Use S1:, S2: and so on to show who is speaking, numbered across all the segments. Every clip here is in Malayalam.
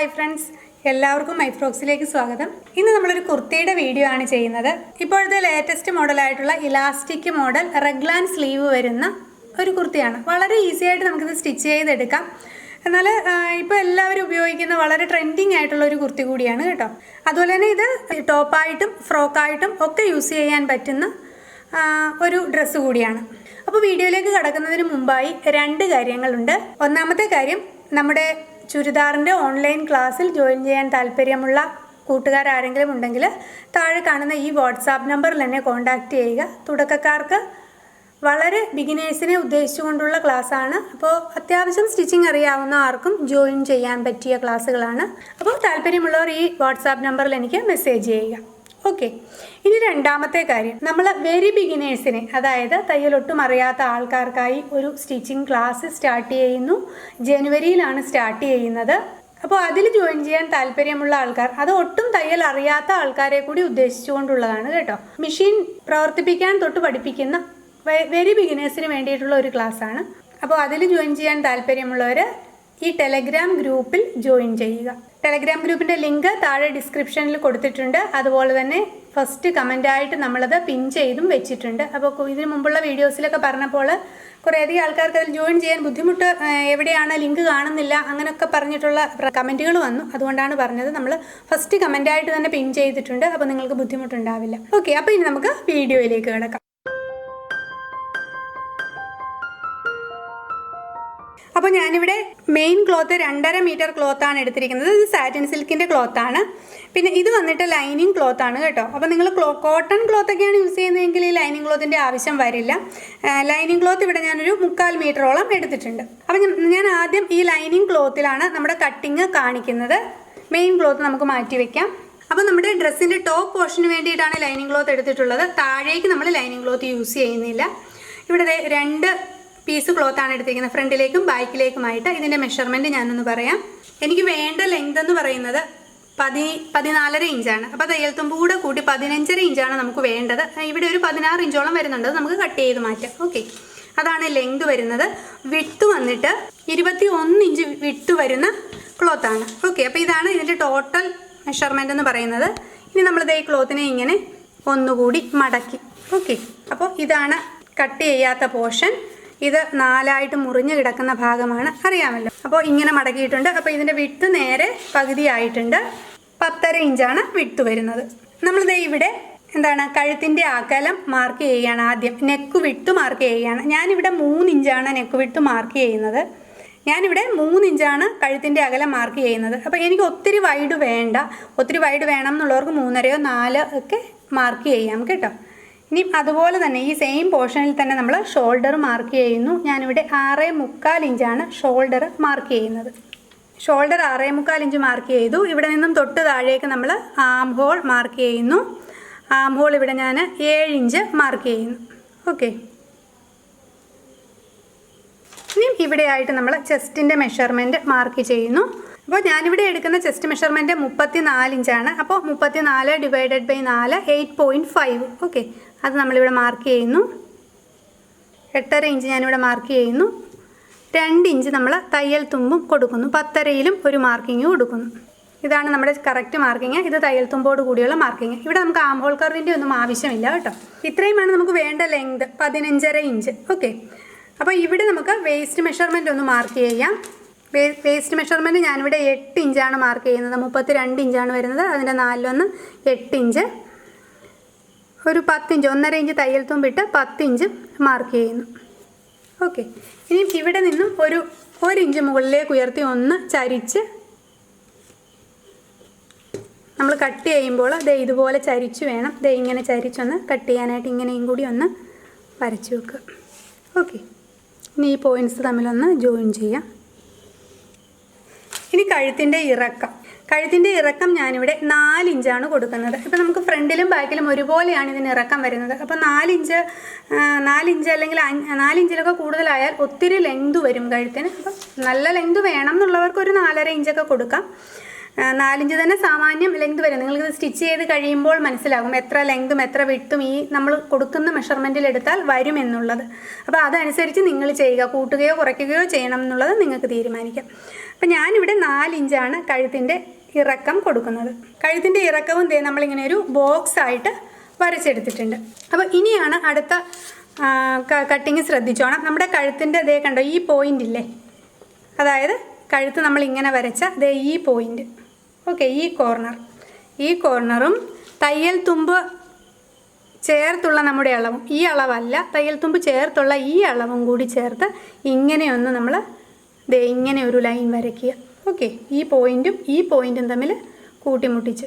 S1: ഹായ് ഫ്രണ്ട്സ് എല്ലാവർക്കും മൈ ഫ്രോക്സിലേക്ക് സ്വാഗതം. ഇന്ന് നമ്മളൊരു കുർത്തിയുടെ വീഡിയോ ആണ് ചെയ്യുന്നത്. ഇപ്പോഴത്തെ ലേറ്റസ്റ്റ് മോഡലായിട്ടുള്ള ഇലാസ്റ്റിക് മോഡൽ റെഗ്ലാൻ സ്ലീവ് വരുന്ന ഒരു കുർത്തിയാണ്. വളരെ ഈസി ആയിട്ട് നമുക്കിത് സ്റ്റിച്ച് ചെയ്തെടുക്കാം. എന്നാൽ ഇപ്പോൾ എല്ലാവരും ഉപയോഗിക്കുന്ന വളരെ ട്രെൻഡിങ് ആയിട്ടുള്ള ഒരു കുർത്തി കൂടിയാണ് കേട്ടോ. അതുപോലെ തന്നെ ഇത് ടോപ്പായിട്ടും ഫ്രോക്കായിട്ടും ഒക്കെ യൂസ് ചെയ്യാൻ പറ്റുന്ന ഒരു ഡ്രസ്സ് കൂടിയാണ്. അപ്പോൾ വീഡിയോയിലേക്ക് കടക്കുന്നതിന് മുമ്പായി രണ്ട് കാര്യങ്ങളുണ്ട്. ഒന്നാമത്തെ കാര്യം നമ്മുടെ ചുരിദാറിന്റെ ഓൺലൈൻ ക്ലാസ്സിൽ ജോയിൻ ചെയ്യാൻ താല്പര്യമുള്ള കൂട്ടുകാരാരെങ്കിലും ഉണ്ടെങ്കിൽ താഴെ കാണുന്ന ഈ വാട്സാപ്പ് നമ്പറിൽ എന്നെ കോൺടാക്റ്റ് ചെയ്യുക. തുടക്കക്കാർക്ക് വളരെ ബിഗിനേഴ്സിനെ ഉദ്ദേശിച്ചുകൊണ്ടുള്ള ക്ലാസ്സാണ് അപ്പോൾ അത്യാവശ്യം സ്റ്റിച്ചിങ് അറിയാവുന്ന ആർക്കും ജോയിൻ ചെയ്യാൻ പറ്റിയ ക്ലാസ്സുകളാണ് അപ്പോൾ താല്പര്യമുള്ളവർ ഈ വാട്സാപ്പ് നമ്പറിൽ എനിക്ക് മെസ്സേജ് ചെയ്യുക. ഓക്കെ ഇനി രണ്ടാമത്തെ കാര്യം. നമ്മൾ വെരി ബിഗിനേഴ്സിനെ അതായത് തയ്യലൊട്ടും അറിയാത്ത ആൾക്കാർക്കായി ഒരു സ്റ്റിച്ചിങ് ക്ലാസ് സ്റ്റാർട്ട് ചെയ്യുന്നു. ജനുവരിയിലാണ് സ്റ്റാർട്ട് ചെയ്യുന്നത്. അപ്പോൾ അതിൽ ജോയിൻ ചെയ്യാൻ താല്പര്യമുള്ള ആൾക്കാർ അത് ഒട്ടും തയ്യൽ അറിയാത്ത ആൾക്കാരെ കൂടി ഉദ്ദേശിച്ചുകൊണ്ടുള്ളതാണ് കേട്ടോ. മെഷീൻ പ്രവർത്തിപ്പിക്കാൻ തൊട്ട് പഠിപ്പിക്കുന്ന വെരി ബിഗിനേഴ്സിന് വേണ്ടിയിട്ടുള്ള ഒരു ക്ലാസ്സാണ് അപ്പോൾ അതിൽ ജോയിൻ ചെയ്യാൻ താല്പര്യമുള്ളവർ ഈ ടെലഗ്രാം ഗ്രൂപ്പിൽ ജോയിൻ ചെയ്യുക. ടെലഗ്രാം ഗ്രൂപ്പിന്റെ ലിങ്ക് താഴെ ഡിസ്ക്രിപ്ഷനിൽ കൊടുത്തിട്ടുണ്ട്. അതുപോലെ തന്നെ ഫസ്റ്റ് കമന്റായിട്ട് നമ്മളത് പിൻ ചെയ്തും വെച്ചിട്ടുണ്ട്. അപ്പോൾ ഇതിന് മുമ്പുള്ള വീഡിയോസിലൊക്കെ പറഞ്ഞപ്പോൾ കുറേയധികം ആൾക്കാർക്ക് അതിൽ ജോയിൻ ചെയ്യാൻ ബുദ്ധിമുട്ട് എവിടെയാണ് ലിങ്ക് കാണുന്നില്ല അങ്ങനെയൊക്കെ പറഞ്ഞിട്ടുള്ള കമന്റുകൾ വന്നു. അതുകൊണ്ടാണ് പറഞ്ഞത് നമ്മൾ ഫസ്റ്റ് കമന്റായിട്ട് തന്നെ പിൻ ചെയ്തിട്ടുണ്ട്. അപ്പോൾ നിങ്ങൾക്ക് ബുദ്ധിമുട്ടുണ്ടാവില്ല. ഓക്കെ അപ്പോൾ ഇനി നമുക്ക് വീഡിയോയിലേക്ക് കിടക്കാം. അപ്പോൾ ഞാനിവിടെ മെയിൻ ക്ലോത്ത് രണ്ടര മീറ്റർ ക്ലോത്താണ് എടുത്തിരിക്കുന്നത്. ഇത് സാറ്റിൻ സിൽക്കിന്റെ ക്ലോത്താണ് പിന്നെ ഇത് വന്നിട്ട് ലൈനിങ് ആണ് കേട്ടോ. അപ്പോൾ നിങ്ങൾ ക്ലോ കോട്ടൺ ക്ലോത്തൊക്കെയാണ് യൂസ് ചെയ്യുന്നതെങ്കിൽ ഈ ലൈനിങ് ക്ലോത്തിന്റെ ആവശ്യം വരില്ല. ലൈനിങ് ക്ലോത്ത് ഇവിടെ ഞാനൊരു മുക്കാൽ മീറ്ററോളം എടുത്തിട്ടുണ്ട്. അപ്പോൾ ഞാൻ- ഞാൻ ആദ്യം ഈ ലൈനിങ് ക്ലോത്തിലാണ് നമ്മുടെ കട്ടിങ് കാണിക്കുന്നത്. മെയിൻ ക്ലോത്ത് നമുക്ക് മാറ്റി വെക്കാം. അപ്പോൾ നമ്മുടെ ഡ്രസ്സിന്റെ ടോപ്പ് പോർഷന് വേണ്ടിയിട്ടാണ് ലൈനിങ് ക്ലോത്ത് എടുത്തിട്ടുള്ളത്. താഴേക്ക് നമ്മൾ ലൈനിങ് ക്ലോത്ത് യൂസ് ചെയ്യുന്നില്ല. ഇവിടെ രണ്ട് പീസ് ക്ലോത്ത് ആണ് എടുത്തിരിക്കുന്നത്. ഫ്രണ്ടിലേക്കും ബാക്കിലേക്കുമായിട്ട് ഇതിന്റെ മെഷർമെന്റ് ഞാനൊന്ന് പറയാം. എനിക്ക് വേണ്ട ലെങ്ത് എന്ന് പറയുന്നത് പതി പതിനാലര ഇഞ്ചാണ് അപ്പോൾ തയ്യൽത്തുമ്പ് കൂടെ കൂട്ടി പതിനഞ്ചര ഇഞ്ചാണ് നമുക്ക് വേണ്ടത്. ഇവിടെ ഒരു പതിനാറ് ഇഞ്ചോളം വരുന്നുണ്ട്. നമുക്ക് കട്ട് ചെയ്ത് മാറ്റാം. ഓക്കെ അതാണ് ലെങ്ത് വരുന്നത്. വിട്ട് വന്നിട്ട് ഇരുപത്തി ഒന്ന് ഇഞ്ച് വിട്ട് വരുന്ന ക്ലോത്താണ് ഓക്കെ അപ്പോൾ ഇതാണ് ഇതിന്റെ ടോട്ടൽ മെഷർമെന്റ് എന്ന് പറയുന്നത്. ഇനി നമ്മളിത് ഈ ക്ലോത്തിനെ ഇങ്ങനെ ഒന്നുകൂടി മടക്കി. ഓക്കെ അപ്പോൾ ഇതാണ് കട്ട് ചെയ്യാത്ത പോർഷൻ ഇത് നാലായിട്ട് മുറിഞ്ഞ് കിടക്കുന്ന ഭാഗമാണ്. അറിയാമല്ലോ. അപ്പോൾ ഇങ്ങനെ മടക്കിയിട്ടുണ്ട്. അപ്പോൾ ഇതിന്റെ വിട്ട് നേരെ പകുതിയായിട്ടുണ്ട്. പത്തര ഇഞ്ചാണ് വിട്ട് വരുന്നത്. നമ്മളിത് ഇവിടെ എന്താണ് കഴുത്തിന്റെ അകലം മാർക്ക് ചെയ്യുകയാണ് ആദ്യം. നെക്ക് വിട്ട് മാർക്ക് ചെയ്യുകയാണ്. ഞാനിവിടെ മൂന്ന് ഇഞ്ചാണ് നെക്ക് വിട്ട് മാർക്ക് ചെയ്യുന്നത്. ഞാനിവിടെ മൂന്ന് ഇഞ്ചാണ് കഴുത്തിന്റെ അകലം മാർക്ക് ചെയ്യുന്നത്. അപ്പോൾ എനിക്ക് ഒത്തിരി വൈഡ് വേണ്ട. ഒത്തിരി വൈഡ് വേണം എന്നുള്ളവർക്ക് മൂന്നരയോ നാലോ ഒക്കെ മാർക്ക് ചെയ്യാം കേട്ടോ. ഇനി അതുപോലെ തന്നെ ഈ സെയിം പോർഷനിൽ തന്നെ നമ്മൾ ഷോൾഡർ മാർക്ക് ചെയ്യുന്നു. ഞാനിവിടെ ആറ് മുക്കാൽ ഇഞ്ചാണ് ഷോൾഡർ മാർക്ക് ചെയ്യുന്നത്. ഷോൾഡർ ആറേ മുക്കാൽ ഇഞ്ച് മാർക്ക് ചെയ്തു. ഇവിടെ നിന്നും തൊട്ട് താഴേക്ക് നമ്മൾ ആം ഹോൾ മാർക്ക് ചെയ്യുന്നു. ആം ഹോൾ ഇവിടെ ഞാൻ ഏഴ് ഇഞ്ച് മാർക്ക് ചെയ്യുന്നു. ഓക്കെ ഇനി ഇവിടെയായിട്ട് നമ്മൾ ചെസ്റ്റിന്റെ മെഷർമെന്റ് മാർക്ക് ചെയ്യുന്നു. അപ്പോൾ ഞാനിവിടെ എടുക്കുന്ന ചെസ്റ്റ് മെഷർമെന്റ് മുപ്പത്തി നാല് ഇഞ്ചാണ്. അപ്പോൾ മുപ്പത്തി നാല് ഡിവൈഡഡ് ബൈ നാല് എയ്റ്റ് പോയിന്റ് ഫൈവ് ഓക്കെ അത് നമ്മളിവിടെ മാർക്ക് ചെയ്യുന്നു. എട്ടര ഇഞ്ച് ഞാനിവിടെ മാർക്ക് ചെയ്യുന്നു. രണ്ട് ഇഞ്ച് നമ്മൾ തയ്യൽ തുമ്പും കൊടുക്കുന്നു. പത്തരയിലും ഒരു മാർക്കിങ് കൊടുക്കുന്നു. ഇതാണ് നമ്മുടെ കറക്റ്റ് മാർക്കിങ് ഇത് തയ്യൽ തുമ്പോട് കൂടിയുള്ള മാർക്കിങ് ഇവിടെ നമുക്ക് ആംഹോൾ കറിന്റെ ഒന്നും ആവശ്യമില്ല കേട്ടോ. ഇത്രയുമാണ് നമുക്ക് വേണ്ട ലെങ്ത് പതിനഞ്ചര ഇഞ്ച് ഓക്കെ അപ്പോൾ ഇവിടെ നമുക്ക് വേസ്റ്റ് മെഷർമെന്റ് ഒന്ന് മാർക്ക് ചെയ്യാം. വേസ്റ്റ് മെഷർമെന്റ് ഞാനിവിടെ എട്ട് ഇഞ്ചാണ് മാർക്ക് ചെയ്യുന്നത്. മുപ്പത്തി രണ്ട് ഇഞ്ചാണ് വരുന്നത്. അതിന്റെ നാലിലൊന്ന് എട്ട് ഇഞ്ച് ഒരു പത്തിഞ്ച് ഒന്നര ഇഞ്ച് തയ്യൽ തുമ്പിട്ട് പത്തിഞ്ച് മാർക്ക് ചെയ്യുന്നു. ഓക്കെ ഇനി ഇവിടെ നിന്നും ഒരു ഒരിഞ്ച് മുകളിലേക്ക് ഉയർത്തി ഒന്ന് ചരിച്ച് നമ്മൾ കട്ട് ചെയ്യുമ്പോൾ ദേ ഇതുപോലെ ചരിച്ച് വേണം. ദേ ഇങ്ങനെ ചരിച്ചൊന്ന് കട്ട് ചെയ്യാനായിട്ട് ഇങ്ങനെയും കൂടി ഒന്ന് വരച്ച് വെക്കുക ഓക്കെ ഇനി ഈ പോയിന്റ്സ് തമ്മിലൊന്ന് ജോയിൻ ചെയ്യാം. ഇനി കഴുത്തിന്റെ ഇറക്കം. കഴുത്തിന്റെ ഇറക്കം ഞാനിവിടെ നാലിഞ്ചാണ് കൊടുക്കുന്നത്. ഇപ്പം നമുക്ക് ഫ്രണ്ടിലും ബാക്കിലും ഒരുപോലെയാണ് ഇതിന് ഇറക്കം വരുന്നത്. അപ്പോൾ നാലിഞ്ച് നാലിഞ്ച് അല്ലെങ്കിൽ നാലിഞ്ചിലൊക്കെ കൂടുതലായാൽ ഒത്തിരി ലെങ്ത് വരും കഴുത്തിന്. അപ്പം നല്ല ലെങ്ത് വേണം എന്നുള്ളവർക്ക് ഒരു നാലര ഇഞ്ചൊക്കെ കൊടുക്കാം. നാലിഞ്ച് തന്നെ സാമാന്യം ലെങ്ത് വരും. നിങ്ങൾക്കിത് സ്റ്റിച്ച് ചെയ്ത് കഴിയുമ്പോൾ മനസ്സിലാകും എത്ര ലെങ്തും എത്ര വിട്ടും ഈ നമ്മൾ കൊടുക്കുന്ന മെഷർമെന്റിൽ എടുത്താൽ വരും എന്നുള്ളത്. അപ്പോൾ അതനുസരിച്ച് നിങ്ങൾ ചെയ്യുക. കൂട്ടുകയോ കുറയ്ക്കുകയോ ചെയ്യണം എന്നുള്ളത് നിങ്ങൾക്ക് തീരുമാനിക്കാം. അപ്പം ഞാനിവിടെ നാലിഞ്ചാണ് കഴുത്തിന്റെ ഇറക്കം കൊടുക്കുന്നത്. കഴുത്തിന്റെ ഇറക്കവും ദേ നമ്മളിങ്ങനെ ഒരു ബോക്സ് ആയിട്ട് വരച്ചെടുത്തിട്ടുണ്ട്. അപ്പോൾ ഇനിയാണ് അടുത്ത കട്ടിങ് ശ്രദ്ധിച്ചോണം നമ്മുടെ കഴുത്തിന്റെ ദേ കണ്ടോ ഈ പോയിന്റ് ഇല്ലേ? അതായത് കഴുത്ത് നമ്മൾ ഇങ്ങനെ വരച്ച ദേ ഈ പോയിന്റ് ഓക്കെ ഈ കോർണർ ഈ കോർണറും തയ്യൽ തുമ്പ് ചേർത്തുള്ള നമ്മുടെ അളവും. ഈ അളവല്ല തയ്യൽ തുമ്പ് ചേർത്തുള്ള ഈ അളവും കൂടി ചേർത്ത് ഇങ്ങനെയൊന്ന് നമ്മൾ ദേ ഇങ്ങനെ ഒരു ലൈൻ വരയ്ക്കുക. ഓക്കെ ഈ പോയിന്റും ഈ പോയിന്റും തമ്മിൽ കൂട്ടിമുട്ടിച്ച്.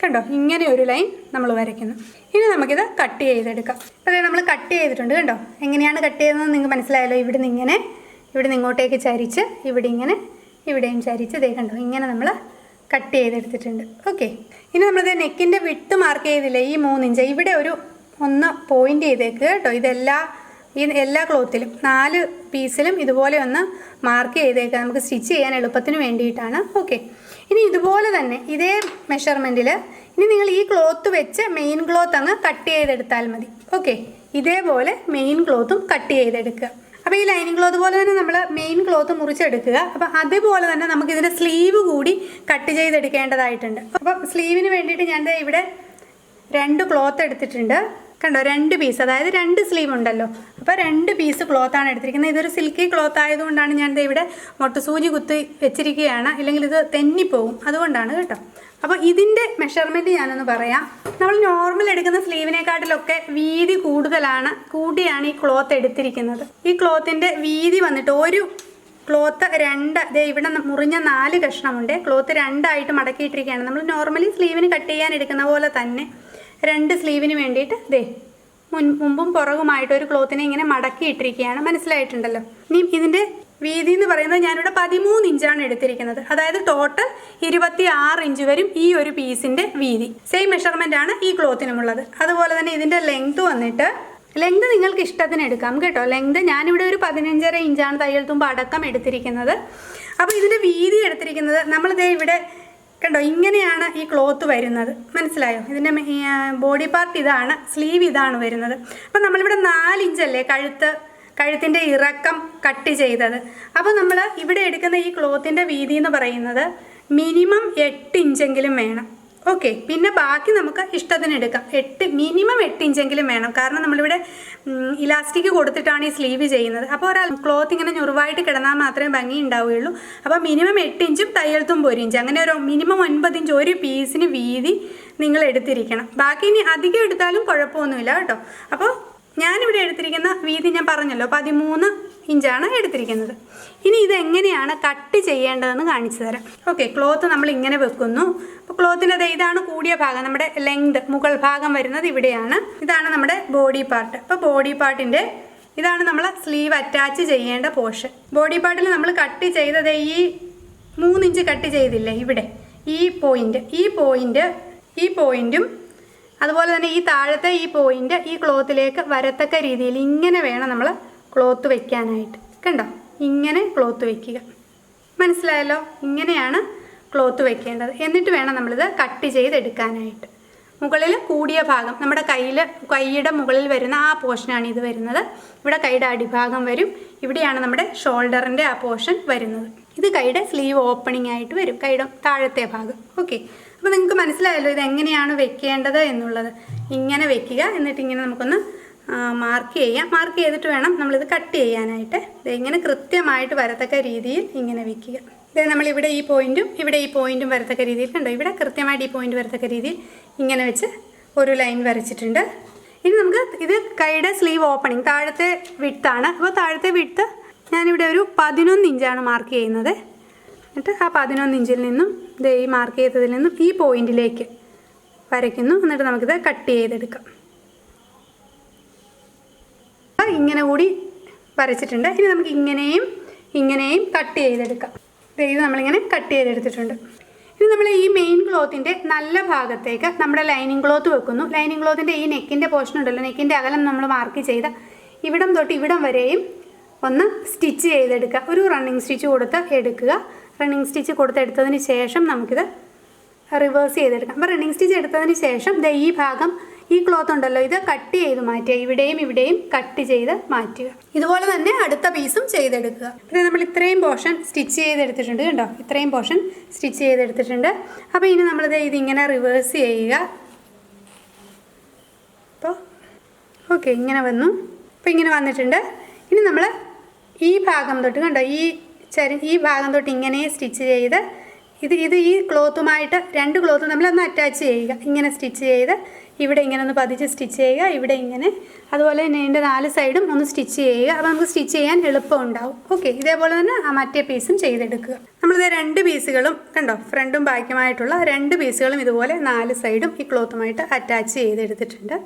S1: കണ്ടോ ഇങ്ങനെ ഒരു ലൈൻ നമ്മൾ വരയ്ക്കുന്നു. ഇനി നമുക്കിത് കട്ട് ചെയ്തെടുക്കാം. അതെ നമ്മൾ കട്ട് ചെയ്തിട്ടുണ്ട് കണ്ടോ? എങ്ങനെയാണ് കട്ട് ചെയ്യുന്നത് നിങ്ങൾക്ക് മനസ്സിലായല്ലോ. ഇവിടെ നിന്ന് ഇങ്ങനെ ഇവിടെ നിന്ന് ഇങ്ങോട്ടേക്ക് ചരിച്ച് ഇവിടെ ഇങ്ങനെ ഇവിടെയും ചരിച്ച് ദേ കണ്ടോ ഇങ്ങനെ നമ്മൾ കട്ട് ചെയ്തെടുത്തിട്ടുണ്ട്. ഓക്കെ ഇനി നമ്മളിത് നെക്കിന്റെ വിട്ട് മാർക്ക് ചെയ്തില്ലേ? ഈ മൂന്നിഞ്ച്. ഇവിടെ ഒരു ഒന്ന് പോയിന്റ് ചെയ്തേക്ക് കേട്ടോ. ഇതെല്ലാ ഈ എല്ലാ ക്ലോത്തിലും നാല് പീസിലും ഇതുപോലെ ഒന്ന് മാർക്ക് ചെയ്തേക്കുക നമുക്ക് സ്റ്റിച്ച് ചെയ്യാൻ എളുപ്പത്തിന് വേണ്ടിയിട്ടാണ്. ഓക്കെ ഇനി ഇതുപോലെ തന്നെ ഇതേ മെഷർമെന്റിൽ ഇനി നിങ്ങൾ ഈ ക്ലോത്ത് വെച്ച് മെയിൻ ക്ലോത്ത് അങ്ങ് കട്ട് ചെയ്തെടുത്താൽ മതി. ഓക്കെ ഇതേപോലെ മെയിൻ ക്ലോത്തും കട്ട് ചെയ്തെടുക്കുക. അപ്പോൾ ഈ ലൈനിങ് ക്ലോത്ത് പോലെ തന്നെ നമ്മൾ മെയിൻ ക്ലോത്ത് മുറിച്ചെടുക്കുക. അപ്പോൾ അതുപോലെ തന്നെ നമുക്ക് ഇതിന്റെ സ്ലീവ് കൂടി കട്ട് ചെയ്തെടുക്കേണ്ടതായിട്ടുണ്ട്. അപ്പോൾ സ്ലീവിന് വേണ്ടിയിട്ട് ഞാൻ ഇവിടെ രണ്ട് ക്ലോത്ത് എടുത്തിട്ടുണ്ട്. കണ്ടോ? രണ്ട് പീസ് അതായത് രണ്ട് സ്ലീവ് ഉണ്ടല്ലോ. അപ്പോൾ രണ്ട് പീസ് ക്ലോത്താണ് എടുത്തിരിക്കുന്നത്. ഇതൊരു സിൽക്കി ക്ലോത്ത് ആയതുകൊണ്ടാണ് ഞാൻ ഇവിടെ മൊട്ടുസൂചി കുത്തി വെച്ചിരിക്കുകയാണ്. ഇല്ലെങ്കിൽ ഇത് തെന്നിപ്പോവും. അതുകൊണ്ടാണ് കേട്ടോ. അപ്പോൾ ഇതിന്റെ മെഷർമെന്റ് ഞാനൊന്ന് പറയാം. നമ്മൾ നോർമൽ എടുക്കുന്ന സ്ലീവിനെക്കാട്ടിലൊക്കെ വീതി കൂടുതലാണ് കൂട്ടിയാണ് ഈ ക്ലോത്ത് എടുത്തിരിക്കുന്നത്. ഈ ക്ലോത്തിന്റെ വീതി വന്നിട്ട് ഒരു ക്ലോത്ത് രണ്ട് ദേ ഇവിടെ മുറിഞ്ഞ നാല് കഷ്ണമുണ്ട്. ക്ലോത്ത് രണ്ടായിട്ട് മടക്കിയിട്ടിരിക്കുകയാണ്. നമ്മൾ നോർമലി സ്ലീവിന് കട്ട് ചെയ്യാൻ എടുക്കുന്ന പോലെ തന്നെ രണ്ട് സ്ലീവിന് വേണ്ടിയിട്ട് ദേ മുൻ മുമ്പും പുറകുമായിട്ട് ഒരു ക്ലോത്തിനെ ഇങ്ങനെ മടക്കിയിട്ടിരിക്കുകയാണ്. മനസ്സിലായിട്ടുണ്ടല്ലോ? ഇനി ഇതിന്റെ വീതി എന്ന് പറയുന്നത് ഞാനിവിടെ പതിമൂന്ന് ഇഞ്ചാണ് എടുത്തിരിക്കുന്നത്. അതായത് ടോട്ടൽ ഇരുപത്തി ആറ് ഇഞ്ച് വരും ഈ ഒരു പീസിന്റെ വീതി. സെയിം മെഷർമെന്റ് ആണ് ഈ ക്ലോത്തിനുമുള്ളത് അതുപോലെ തന്നെ ഇതിന്റെ ലെങ്ത് വന്നിട്ട് ലെങ്ത് നിങ്ങൾക്ക് ഇഷ്ടത്തിന് എടുക്കാം കേട്ടോ. ലെങ്ത് ഞാനിവിടെ ഒരു പതിനഞ്ചര ഇഞ്ചാണ് തയ്യൽ തുമ്പ് അടക്കം എടുത്തിരിക്കുന്നത്. അപ്പോൾ ഇതിന്റെ വീതി എടുത്തിരിക്കുന്നത് നമ്മളിതേ ഇവിടെ കണ്ടോ ഇങ്ങനെയാണ് ഈ ക്ലോത്ത് വരുന്നത്. മനസ്സിലായോ? ഇതിന്റെ ബോഡി പാർട്ട് ഇതാണ് സ്ലീവ് ഇതാണ് വരുന്നത്. അപ്പോൾ നമ്മളിവിടെ നാലിഞ്ചല്ലേ കഴുത്ത് കഴുത്തിന്റെ ഇറക്കം കട്ട് ചെയ്തത്. അപ്പോൾ നമ്മൾ ഇവിടെ എടുക്കുന്ന ഈ ക്ലോത്തിന്റെ വീതി എന്ന് പറയുന്നത് മിനിമം എട്ട് ഇഞ്ചെങ്കിലും വേണം. ഓക്കെ പിന്നെ ബാക്കി നമുക്ക് ഇഷ്ടത്തിന് എടുക്കാം. എട്ട് മിനിമം എട്ട് ഇഞ്ചെങ്കിലും വേണം. കാരണം നമ്മളിവിടെ ഇലാസ്റ്റിക് കൊടുത്തിട്ടാണ് ഈ സ്ലീവ് ചെയ്യുന്നത്. അപ്പോൾ ഒരാൾ ക്ലോത്ത് ഇങ്ങനെ ഞുറുവായിട്ട് കിടന്നാൽ മാത്രമേ ഭംഗി ഉണ്ടാവുകയുള്ളൂ. അപ്പോൾ മിനിമം എട്ട് ഇഞ്ചും തയ്യൽത്തും ഒരു ഇഞ്ച്. അങ്ങനെ ഒരു മിനിമം ഒൻപത് ഇഞ്ച് ഒരു പീസിന് വീതി നിങ്ങൾ എടുത്തിരിക്കണം. ബാക്കി ഇനി അധികം എടുത്താലും കുഴപ്പമൊന്നുമില്ല കേട്ടോ. അപ്പോൾ ഞാനിവിടെ എടുത്തിരിക്കുന്ന വീതി ഞാൻ പറഞ്ഞല്ലോ പതിമൂന്ന് ഇഞ്ചാണ് എടുത്തിരിക്കുന്നത്. ഇനി ഇതെങ്ങനെയാണ് കട്ട് ചെയ്യേണ്ടതെന്ന് കാണിച്ചു തരാം. ഓക്കെ ക്ലോത്ത് നമ്മൾ ഇങ്ങനെ വെക്കുന്നു. അപ്പോൾ ക്ലോത്തിന്റെ ഇതാണ് കൂടിയ ഭാഗം നമ്മുടെ ലെങ്ത് മുകൾ ഭാഗം വരുന്നത് ഇവിടെയാണ്. ഇതാണ് നമ്മുടെ ബോഡി പാർട്ട് അപ്പോൾ ബോഡി പാർട്ടിന്റെ ഇതാണ് നമ്മൾ സ്ലീവ് അറ്റാച്ച് ചെയ്യേണ്ട പോർഷൻ ബോഡി പാർട്ടിൽ നമ്മൾ കട്ട് ചെയ്തത് ഈ മൂന്നിഞ്ച് കട്ട് ചെയ്തില്ലേ ഇവിടെ. ഈ പോയിന്റ് ഈ പോയിന്റ് ഈ പോയിന്റും അതുപോലെ തന്നെ ഈ താഴത്തെ ഈ പോയിന്റ് ഈ ക്ലോത്തിലേക്ക് വരത്തക്ക രീതിയിൽ ഇങ്ങനെ വേണം നമ്മൾ ക്ലോത്ത് വെക്കാനായിട്ട്. കണ്ടോ? ഇങ്ങനെ ക്ലോത്ത് വെക്കുക. മനസ്സിലായല്ലോ? ഇങ്ങനെയാണ് ക്ലോത്ത് വെക്കേണ്ടത്. എന്നിട്ട് വേണം നമ്മളിത് കട്ട് ചെയ്തെടുക്കാനായിട്ട്. മുകളിൽ കൂടിയ ഭാഗം നമ്മുടെ കയ്യിൽ കൈയുടെ മുകളിൽ വരുന്ന ആ പോർഷനാണ് ഇത് വരുന്നത്. ഇവിടെ കൈയുടെ അടിഭാഗം വരും. ഇവിടെയാണ് നമ്മുടെ ഷോൾഡറിന്റെ ആ പോർഷൻ വരുന്നത്. ഇത് കൈയുടെ സ്ലീവ് ഓപ്പണിംഗ് ആയിട്ട് വരും. കൈയുടെ താഴത്തെ ഭാഗം. ഓക്കെ അപ്പോൾ നിങ്ങൾക്ക് മനസ്സിലായല്ലോ ഇത് എങ്ങനെയാണ് വെക്കേണ്ടത് എന്നുള്ളത്. ഇങ്ങനെ വെക്കുക. എന്നിട്ട് ഇങ്ങനെ നമുക്കൊന്ന് മാർക്ക് ചെയ്യാം. മാർക്ക് ചെയ്തിട്ട് വേണം നമ്മളിത് കട്ട് ചെയ്യാനായിട്ട്. ഇങ്ങനെ കൃത്യമായിട്ട് വരത്തക്ക രീതിയിൽ ഇങ്ങനെ വെക്കുക. ഇത് നമ്മളിവിടെ ഈ പോയിന്റും ഇവിടെ ഈ പോയിന്റും വരത്തക്ക രീതിയിൽ കണ്ടോ? ഇവിടെ കൃത്യമായിട്ട് ഈ പോയിന്റ് വരത്തക്ക രീതിയിൽ ഇങ്ങനെ വെച്ച് ഒരു ലൈൻ വരച്ചിട്ടുണ്ട്. ഇനി നമുക്ക് ഇത് കൈയുടെ സ്ലീവ് ഓപ്പണിങ് താഴത്തെ വിട്ടാണ് അപ്പോൾ താഴത്തെ വിട്ട് ഞാനിവിടെ ഒരു പതിനൊന്ന് ഇഞ്ചാണ് മാർക്ക് ചെയ്യുന്നത്. എന്നിട്ട് ആ പതിനൊന്ന് ഇഞ്ചിൽ നിന്നും ഇത് ഈ മാർക്ക് ചെയ്തതിൽ നിന്നും ഈ പോയിന്റിലേക്ക് വരയ്ക്കുന്നു. എന്നിട്ട് നമുക്കിത് കട്ട് ചെയ്തെടുക്കാം. ഇങ്ങനെ കൂടി വരച്ചിട്ടുണ്ട്. ഇനി നമുക്ക് ഇങ്ങനെയും ഇങ്ങനെയും കട്ട് ചെയ്തെടുക്കാം. ഇത് നമ്മളിങ്ങനെ കട്ട് ചെയ്തെടുത്തിട്ടുണ്ട്. ഇനി നമ്മൾ ഈ മെയിൻ ക്ലോത്തിന്റെ നല്ല ഭാഗത്തേക്ക് നമ്മുടെ ലൈനിങ് ക്ലോത്ത് വെക്കുന്നു. ലൈനിങ് ക്ലോത്തിന്റെ ഈ നെക്കിന്റെ പോർഷൻ ഉണ്ടല്ലോ. നെക്കിന്റെ അകലം നമ്മൾ മാർക്ക് ചെയ്ത ഇവിടം തൊട്ട് ഇവിടം വരെയും ഒന്ന് സ്റ്റിച്ച് ചെയ്തെടുക്കുക. ഒരു റണ്ണിങ് സ്റ്റിച്ച് കൊടുത്ത് എടുക്കുക. റണ്ണിങ് സ്റ്റിച്ച് കൊടുത്തെടുത്തതിന് ശേഷം നമുക്കിത് റിവേഴ്സ് ചെയ്തെടുക്കാം. അപ്പോൾ റണ്ണിങ് സ്റ്റിച്ച് എടുത്തതിന് ശേഷം ദേ ഈ ഭാഗം ഈ ക്ലോത്ത് ഉണ്ടല്ലോ ഇത് കട്ട് ചെയ്ത് മാറ്റുക. ഇവിടെയും ഇവിടെയും കട്ട് ചെയ്ത് മാറ്റുക. ഇതുപോലെ തന്നെ അടുത്ത പീസും ചെയ്തെടുക്കുക. ഇത് നമ്മൾ ഇത്രയും പോർഷൻ സ്റ്റിച്ച് ചെയ്തെടുത്തിട്ടുണ്ട് കണ്ടോ? ഇത്രയും പോർഷൻ സ്റ്റിച്ച് ചെയ്തെടുത്തിട്ടുണ്ട്. അപ്പോൾ ഇനി നമ്മളിത് ഇതിങ്ങനെ റിവേഴ്സ് ചെയ്യുക. അപ്പോൾ ഓക്കെ ഇങ്ങനെ വന്നു. അപ്പോൾ ഇങ്ങനെ വന്നിട്ടുണ്ട്. ഇനി നമ്മൾ ഈ ഭാഗം തൊട്ട് കണ്ടോ? ഈ ചരി ഈ ഭാഗം തൊട്ട് ഇങ്ങനെ സ്റ്റിച്ച് ചെയ്ത് ഇത് ഇത് ഈ ക്ലോത്തുമായിട്ട് രണ്ട് ക്ലോത്ത് നമ്മളൊന്ന് അറ്റാച്ച് ചെയ്യുക. ഇങ്ങനെ സ്റ്റിച്ച് ചെയ്ത് ഇവിടെ ഇങ്ങനെ ഒന്ന് പതിച്ച് സ്റ്റിച്ച് ചെയ്യുക ഇവിടെ ഇങ്ങനെ. അതുപോലെ തന്നെ ഇതിന്റെ നാല് സൈഡും ഒന്ന് സ്റ്റിച്ച് ചെയ്യുക. അപ്പോൾ നമുക്ക് സ്റ്റിച്ച് ചെയ്യാൻ എളുപ്പം ഉണ്ടാവും ഓക്കെ ഇതേപോലെ തന്നെ ആ മറ്റേ പീസും ചെയ്തെടുക്കുക. നമ്മളിത് രണ്ട് പീസുകളും കണ്ടോ? ഫ്രണ്ടും ബാക്കുമായിട്ടുള്ള രണ്ട് പീസുകളും ഇതുപോലെ നാല് സൈഡും ഈ ക്ലോത്തുമായിട്ട് അറ്റാച്ച് ചെയ്തെടുത്തിട്ടുണ്ട്.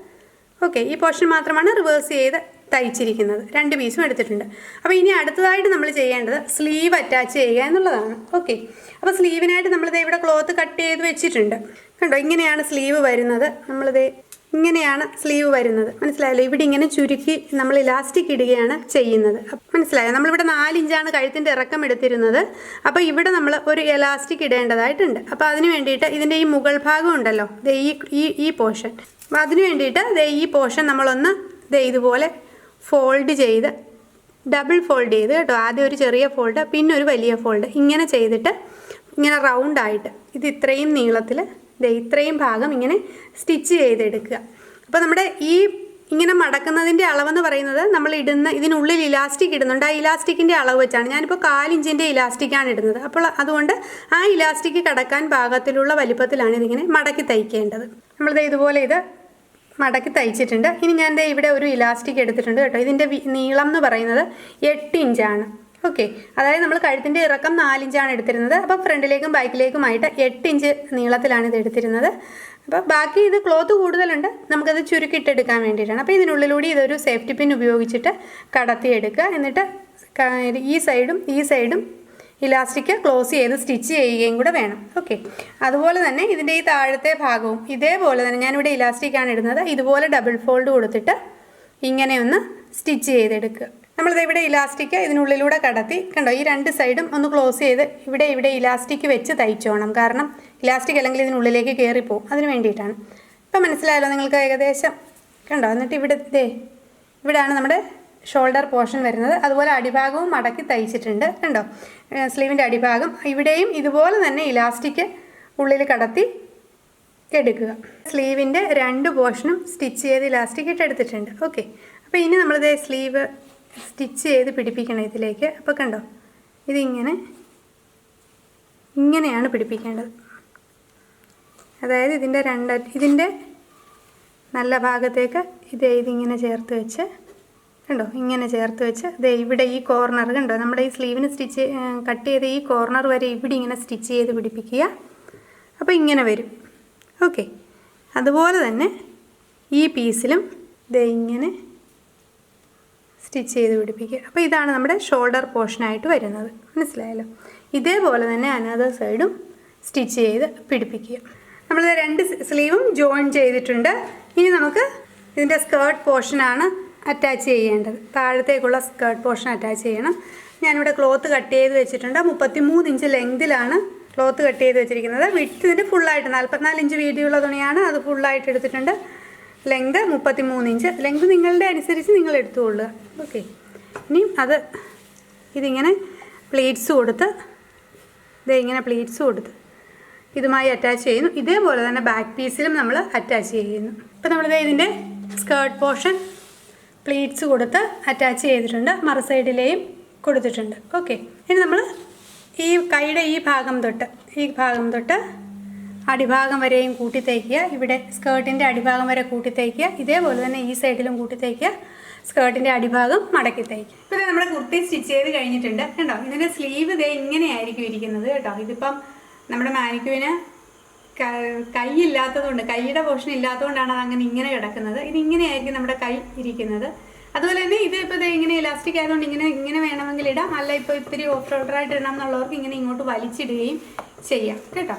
S1: ഓക്കെ ഈ പോർഷൻ മാത്രമാണ് റിവേഴ്സ് ചെയ്ത് തയ്ച്ചിരിക്കുന്നത്. രണ്ട് പീസും എടുത്തിട്ടുണ്ട്. അപ്പോൾ ഇനി അടുത്തതായിട്ട് നമ്മൾ ചെയ്യേണ്ടത് സ്ലീവ് അറ്റാച്ച് ചെയ്യുക എന്നുള്ളതാണ്. ഓക്കെ. അപ്പോൾ സ്ലീവിനായിട്ട് നമ്മളിത് ഇവിടെ ക്ലോത്ത് കട്ട് ചെയ്ത് വെച്ചിട്ടുണ്ട്. കണ്ടോ? ഇങ്ങനെയാണ് സ്ലീവ് വരുന്നത്. നമ്മളിത് ഇങ്ങനെയാണ് സ്ലീവ് വരുന്നത്. മനസ്സിലായല്ലോ? ഇവിടെ ഇങ്ങനെ ചുരുക്കി നമ്മൾ ഇലാസ്റ്റിക് ഇടുകയാണ് ചെയ്യുന്നത്. മനസ്സിലായോ? നമ്മളിവിടെ നാലിഞ്ചാണ് കഴുത്തിന്റെ ഇറക്കം എടുത്തിരുന്നത്. അപ്പോൾ ഇവിടെ നമ്മൾ ഒരു ഇലാസ്റ്റിക് ഇടേണ്ടതായിട്ടുണ്ട്. അപ്പോൾ അതിന് വേണ്ടിയിട്ട് ഇതിന്റെ ഈ മുകൾ ഭാഗം ഉണ്ടല്ലോ. ഈ ഈ പോർഷൻ. അപ്പോൾ അതിന് വേണ്ടിയിട്ട് ഈ പോർഷൻ നമ്മളൊന്ന് ഇതുപോലെ ഫോൾഡ് ചെയ്ത് ഡബിൾ ഫോൾഡ് ചെയ്ത് കേട്ടോ. ആദ്യം ഒരു ചെറിയ ഫോൾഡ് പിന്നെ ഒരു വലിയ ഫോൾഡ്. ഇങ്ങനെ ചെയ്തിട്ട് ഇങ്ങനെ റൗണ്ട് ആയിട്ട് ഇത് ഇത്രയും നീളത്തിൽ ഇത്രയും ഭാഗം ഇങ്ങനെ സ്റ്റിച്ച് ചെയ്തെടുക്കുക. അപ്പോൾ നമ്മുടെ ഈ ഇങ്ങനെ മടക്കുന്നതിന്റെ അളവെന്ന് പറയുന്നത് നമ്മൾ ഇടുന്ന ഇതിനുള്ളിൽ ഇലാസ്റ്റിക് ഇടുന്നുണ്ട്. ആ ഇലാസ്റ്റിക്കിന്റെ അളവ് വെച്ചാണ്. ഞാനിപ്പോൾ കാലിഞ്ചിന്റെ ഇലാസ്റ്റിക്കാണ് ഇടുന്നത്. അപ്പോൾ അതുകൊണ്ട് ആ ഇലാസ്റ്റിക് കടക്കാൻ പാകത്തിലുള്ള വലിപ്പത്തിലാണ് ഇതിങ്ങനെ മടക്കി തയ്ക്കേണ്ടത്. നമ്മളിത് ഇതുപോലെ ഇത് മടക്കി തയ്ച്ചിട്ടുണ്ട്. ഇനി ഞാൻ ദേ ഇവിടെ ഒരു ഇലാസ്റ്റിക് എടുത്തിട്ടുണ്ട് കേട്ടോ. ഇതിന്റെ നീളം എന്ന് പറയുന്നത് എട്ട് ഇഞ്ചാണ്. ഓക്കെ. അതായത് നമ്മൾ കഴുത്തിന്റെ ഇറക്കം നാലിഞ്ചാണ് എടുത്തിരുന്നത്. അപ്പോൾ ഫ്രണ്ടിലേക്കും ബാക്കിലേക്കുമായിട്ട് എട്ട് ഇഞ്ച് നീളത്തിലാണ് ഇത് എടുത്തിരുന്നത്. അപ്പോൾ ബാക്കി ഇത് ക്ലോത്ത് കൂടുതലുണ്ട്. നമുക്കത് ചുരുക്കിയിട്ടെടുക്കാൻ വേണ്ടിയിട്ടാണ്. അപ്പോൾ ഇതിനുള്ളിലൂടെ ഇതൊരു സേഫ്റ്റി പിൻ ഉപയോഗിച്ചിട്ട് കടത്തിയെടുക്കുക. എന്നിട്ട് ഈ സൈഡും ഈ സൈഡും ഇലാസ്റ്റിക് ക്ലോസ് ചെയ്ത് സ്റ്റിച്ച് ചെയ്യുകയും കൂടെ വേണം. ഓക്കെ അതുപോലെ തന്നെ ഇതിന്റെ ഈ താഴത്തെ ഭാഗവും ഇതേപോലെ തന്നെ ഞാനിവിടെ ഇലാസ്റ്റിക്കാണ് ഇടുന്നത്. ഇതുപോലെ ഡബിൾ ഫോൾഡ് കൊടുത്തിട്ട് ഇങ്ങനെ ഒന്ന് സ്റ്റിച്ച് ചെയ്തെടുക്കുക. നമ്മളിത് ഇവിടെ ഇലാസ്റ്റിക് ഇതിനുള്ളിലൂടെ കടത്തി കണ്ടോ? ഈ രണ്ട് സൈഡും ഒന്ന് ക്ലോസ് ചെയ്ത് ഇവിടെ ഇവിടെ ഇലാസ്റ്റിക് വെച്ച് തയ്ച്ചോണം. കാരണം ഇലാസ്റ്റിക് അല്ലെങ്കിൽ ഇതിനുള്ളിലേക്ക് കയറിപ്പോവും. അതിന് വേണ്ടിയിട്ടാണ്. ഇപ്പം മനസ്സിലായല്ലോ നിങ്ങൾക്ക് ഏകദേശം? കണ്ടോ? എന്നിട്ട് ഇവിടെ ഇവിടെയാണ് നമ്മുടെ ഷോൾഡർ പോർഷൻ വരുന്നത്. അതുപോലെ അടിഭാഗവും മടക്കി തയ്ച്ചിട്ടുണ്ട്. കണ്ടോ? സ്ലീവിന്റെ അടിഭാഗം. ഇവിടെയും ഇതുപോലെ തന്നെ ഇലാസ്റ്റിക് ഉള്ളിൽ കടത്തി എടുക്കുക. സ്ലീവിന്റെ രണ്ട് പോർഷനും സ്റ്റിച്ച് ചെയ്ത് ഇലാസ്റ്റിക് ഇട്ട് എടുത്തിട്ടുണ്ട്. ഓക്കെ. അപ്പോൾ ഇനി നമ്മളിത് സ്ലീവ് സ്റ്റിച്ച് ചെയ്ത് പിടിപ്പിക്കണം ഇതിലേക്ക്. അപ്പോൾ കണ്ടോ? ഇതിങ്ങനെ ഇങ്ങനെയാണ് പിടിപ്പിക്കേണ്ടത്. അതായത് ഇതിന്റെ രണ്ട് ഇതിന്റെ നല്ല ഭാഗത്തേക്ക് ഇത് ഇതിങ്ങനെ ചേർത്ത് വെച്ച് കണ്ടോ? ഇങ്ങനെ ചേർത്ത് വെച്ച് ദേ ഇവിടെ ഈ കോർണർ കണ്ടോ? നമ്മുടെ ഈ സ്ലീവിന് സ്റ്റിച്ച് കട്ട് ചെയ്ത് ഈ കോർണർ വരെ ഇവിടെ ഇങ്ങനെ സ്റ്റിച്ച് ചെയ്ത് പിടിപ്പിക്കുക. അപ്പോൾ ഇങ്ങനെ വരും. ഓക്കെ അതുപോലെ തന്നെ ഈ പീസിലും ദേ ഇങ്ങനെ സ്റ്റിച്ച് ചെയ്ത് പിടിപ്പിക്കുക. അപ്പോൾ ഇതാണ് നമ്മുടെ ഷോൾഡർ പോർഷനായിട്ട് വരുന്നത്. മനസ്സിലായല്ലോ? ഇതേപോലെ തന്നെ അനദർ സൈഡും സ്റ്റിച്ച് ചെയ്ത് പിടിപ്പിക്കുക. നമ്മൾ രണ്ട് സ്ലീവും ജോയിൻ ചെയ്തിട്ടുണ്ട്. ഇനി നമുക്ക് ഇതിന്റെ സ്കേർട്ട് പോർഷനാണ് അറ്റാച്ച് ചെയ്യേണ്ടത്. താഴത്തേക്കുള്ള സ്കേർട്ട് പോർഷൻ അറ്റാച്ച് ചെയ്യണം. ഞാനിവിടെ ക്ലോത്ത് കട്ട് ചെയ്ത് വെച്ചിട്ടുണ്ട്. മുപ്പത്തി മൂന്ന് ഇഞ്ച് ലെങ്തിലാണ് ക്ലോത്ത് കട്ട് ചെയ്ത് വെച്ചിരിക്കുന്നത്. വിട്ട് ഇതിന്റെ ഫുള്ളായിട്ട് നാൽപ്പത്തിനാല് ഇഞ്ച് വീതിയുള്ള തുണിയാണ്. അത് ഫുള്ളായിട്ട് എടുത്തിട്ടുണ്ട്. ലെങ്ത് മുപ്പത്തി മൂന്ന് ഇഞ്ച് ലെങ്ത് നിങ്ങളുടെ അനുസരിച്ച് നിങ്ങൾ എടുത്തുകൊള്ളുക. ഓക്കെ ഇനി അത് ഇതിങ്ങനെ പ്ലീറ്റ്സ് കൊടുത്ത് ഇത് ഇങ്ങനെ പ്ലീറ്റ്സ് കൊടുത്ത് ഇതുമായി അറ്റാച്ച് ചെയ്യുന്നു. ഇതേപോലെ തന്നെ ബാക്ക് പീസിലും നമ്മൾ അറ്റാച്ച് ചെയ്യുന്നു. ഇപ്പം നമ്മളിത് ഇതിന്റെ സ്കേർട്ട് പോർഷൻ പ്ലീറ്റ്സ് കൊടുത്ത് അറ്റാച്ച് ചെയ്തിട്ടുണ്ട്. മറു സൈഡിലെയും കൊടുത്തിട്ടുണ്ട്. ഓക്കെ. ഇനി നമ്മൾ ഈ കൈയുടെ ഈ ഭാഗം തൊട്ട് ഈ ഭാഗം തൊട്ട് അടിഭാഗം വരെയും കൂട്ടി തയ്ക്കുക ഇവിടെ സ്കേർട്ടിന്റെ അടിഭാഗം വരെ കൂട്ടി തയ്ക്കുക ഇതേപോലെ തന്നെ ഈ സൈഡിലും കൂട്ടി തയ്ക്കുക സ്കേർട്ടിന്റെ അടിഭാഗം മടക്കി തയ്ക്കുക ഇപ്പോൾ ദേ നമ്മുടെ കുർത്തി സ്റ്റിച്ച് ചെയ്ത് കഴിഞ്ഞിട്ടുണ്ട്. കേട്ടോ ഇതിന്റെ സ്ലീവ് ഇതേ ഇങ്ങനെയായിരിക്കും ഇരിക്കുന്നത് കേട്ടോ. ഇതിപ്പം നമ്മുടെ മാനിക്യൂവിന് കൈ ഇല്ലാത്തതുകൊണ്ട് കൈയുടെ പോർഷൻ ഇല്ലാത്തതുകൊണ്ടാണ് അത് അങ്ങനെ ഇങ്ങനെ കിടക്കുന്നത്. ഇത് ഇങ്ങനെയായിരിക്കും നമ്മുടെ കൈ ഇരിക്കുന്നത്. അതുപോലെ തന്നെ ഇത് ഇപ്പോൾ ഇങ്ങനെ ഇലാസ്റ്റിക് ആയതുകൊണ്ട് ഇങ്ങനെ ഇങ്ങനെ വേണമെങ്കിൽ ഇടാം. അല്ല ഇപ്പോൾ ഇത്തിരി ഓഫ് ഷോൾഡറായിട്ട് ഇടണം എന്നുള്ളവർക്ക് ഇങ്ങനെ ഇങ്ങോട്ട് വലിച്ചിടുകയും ചെയ്യാം. കേട്ടോ?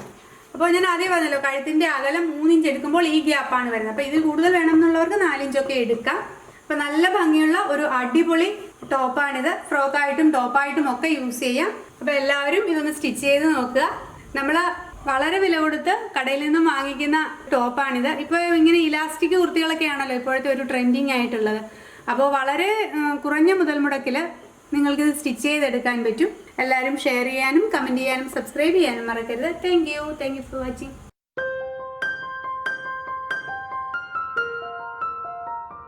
S1: അപ്പോൾ ഞാൻ ആദ്യം പറഞ്ഞല്ലോ കഴുത്തിന്റെ അകലം മൂന്നിഞ്ച് എടുക്കുമ്പോൾ ഈ ഗ്യാപ്പാണ് വരുന്നത്. അപ്പോൾ ഇതിൽ കൂടുതൽ വേണം എന്നുള്ളവർക്ക് നാലിഞ്ചൊക്കെ എടുക്കാം. അപ്പോൾ നല്ല ഭംഗിയുള്ള ഒരു അടിപൊളി ടോപ്പാണിത് ഫ്രോക്കായിട്ടും ടോപ്പായിട്ടും ഒക്കെ യൂസ് ചെയ്യാം. അപ്പോൾ എല്ലാവരും ഇതൊന്ന് സ്റ്റിച്ച് ചെയ്ത് നോക്കുക. നമ്മൾ വളരെ വില കൊടുത്ത് കടയിൽ നിന്നും വാങ്ങിക്കുന്ന ടോപ്പാണിത് ഇപ്പോൾ ഇങ്ങനെ ഇലാസ്റ്റിക് കുർത്തികളൊക്കെ ആണല്ലോ ഇപ്പോഴത്തെ ഒരു ട്രെൻഡിങ് ആയിട്ടുള്ളത്. അപ്പോൾ വളരെ കുറഞ്ഞ മുതൽ മുടക്കിൽ നിങ്ങൾക്ക് സ്റ്റിച്ച് ചെയ്തെടുക്കാൻ പറ്റും. എല്ലാവരും ഷെയർ ചെയ്യാനും കമന്റ് ചെയ്യാനും സബ്സ്ക്രൈബ് ചെയ്യാനും മറക്കരുത്. Thank you thank you for watching